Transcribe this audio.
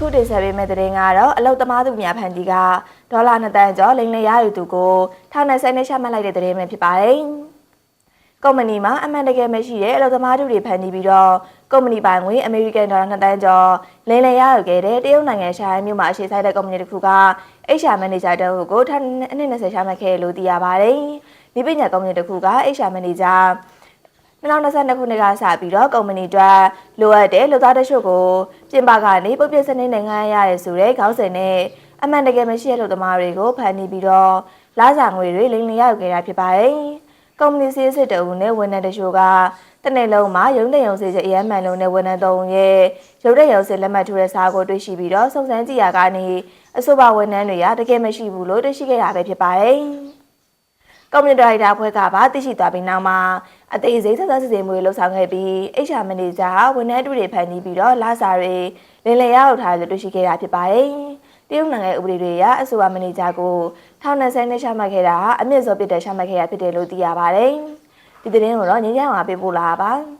အခုတင်ဆက်ပေးမယ့်သတင်းကတော့အလုတ်သမားသူများဖန်တီကဒေါ်လာ2တန်းကျော်လိမ်လည်ရယူသူကိုထောင်နဲ့ဆက်နဲ့ချမှတ်လိုက်တဲ့သတင်းပဲဖြစ်ပါတယ်။ကုမ္ပဏီမှာအမှန်တကယ်မရှိတဲ့အလုတ်သမားတို့တွေဖန်တီးပြီးတော့ကုမ္ပဏီပိုင်ငွေအမေရိကန်ဒေါ်လာ2တန်းကျော်လိမ်လည်ရယူခဲ့တဲ့တရုတ်နိုင်ငံရှားမြို့မှာအခြေစိုက်တဲ့ကုမ္ပဏီတစ်ခုက HR Manager တအုပ်ကိုထောင်နဲ့အနည်း20ချမှတ်ခဲ့လို့သိရပါတယ်။ဒီပညာကုမ္ပဏီတစ်ခုက HR Manager 2022ခုနှစ်ကစပြီးတော့ကုမ္ပဏီအတွက်လိုအပ်တဲ့လူသားတချို့ကိုပြင်ပကနေပုတ်ပြစနစ်နဲ့ငားရရဲဆိုတဲ့ခေါင်းစဉ်နဲ့အမှန်တကယ်မရှိတဲ့လူသမားတွေကိုဖန်တီးပြီးတော့လာစာငွေတွေလိမ်လည်ရောက်ခဲ့တာဖြစ်ပါတယ်။ကုမ္ပဏီစီးစစ်တအုပ်နဲ့ဝန်ထမ်းတချို့ကတနေ့လုံးမှာရုံးတဲ့ရုံးစေချက်အရမ်းမှန်လုံးနဲ့ဝန်ထမ်းသုံးရဲ့ရုံးတဲ့ရုံးစေလက်မှတ်ထိုးတဲ့စာကိုတွေ့ရှိပြီးတော့စုံစမ်းကြည့်ရကနေအဆိုပါဝန်ထမ်းတွေကတကယ်မရှိဘူးလို့တွေ့ရှိခဲ့တာပဲဖြစ်ပါတယ်။ ကွန်ပျူတာရိုက်တာဖွဲ့ကပါသိရှိသွားပြီးနောက်မှာအသေးစိတ်သက်သက်စစ်ဆေးမှုတွေလှုပ်ဆောင်ခဲ့ပြီး HR မန်နေဂျာဝန်ထမ်းတူတွေဖန်တီးပြီးတော့လာစာတွေလင်လည်ရောက်ထားလို့တွေ့ရှိခဲ့တာဖြစ်ပါတယ်။တရုတ်နိုင်ငံဥပဒေတွေအရအဆိုပါမန်နေဂျာကိုထောင်နဲ့ဆယ်နှစ်ချမှတ်ခဲ့တာဟာအမြင့်ဆုံးပြစ်ဒဏ်ချမှတ်ခဲ့ရဖြစ်တယ်လို့သိရပါတယ်။ဒီသတင်းကိုတော့ငင်းကြအောင်ပေးပို့လာပါပါ။